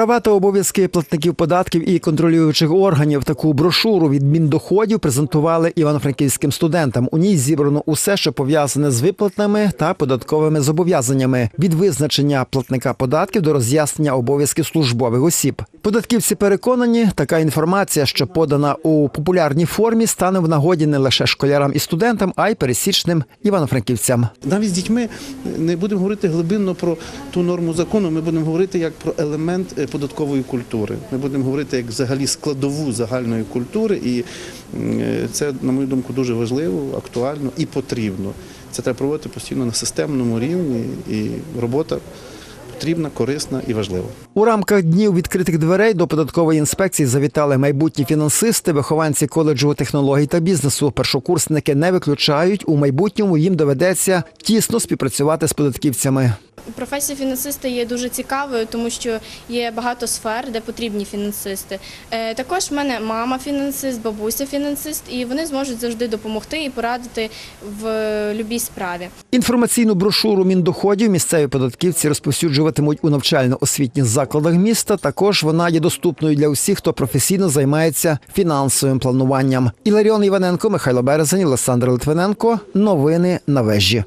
Права та обов'язки платників податків і контролюючих органів таку брошуру від Міндоходів презентували івано-франківським студентам. У ній зібрано усе, що пов'язане з виплатними та податковими зобов'язаннями від визначення платника податків до роз'яснення обов'язків службових осіб. Податківці переконані, така інформація, що подана у популярній формі, стане в нагоді не лише школярам і студентам, а й пересічним івано-франківцям. Навіть з дітьми не будемо говорити глибинно про ту норму закону. Ми будемо говорити як про елемент е, податкової культури. Ми будемо говорити як взагалі складову загальної культури, і це, на мою думку, дуже важливо, актуально і потрібно. Це треба проводити постійно на системному рівні, і робота потрібна, корисна і важлива. У рамках днів відкритих дверей до податкової інспекції завітали майбутні фінансисти, вихованці коледжу технологій та бізнесу. Першокурсники не виключають. У майбутньому їм доведеться тісно співпрацювати з податківцями. Професія фінансиста є дуже цікавою, тому що є багато сфер, де потрібні фінансисти. Е, Також в мене мама фінансист, бабуся фінансист, і вони зможуть завжди допомогти і порадити в будь-якій справі. Інформаційну брошуру міндоходів місцеві податківці розповсюджуватимуть у навчально-освітніх закладах міста. Також вона є доступною для усіх, хто професійно займається фінансовим плануванням. Іларіон Іваненко, Михайло Березень, Олександр Литвиненко. Новини на вежі.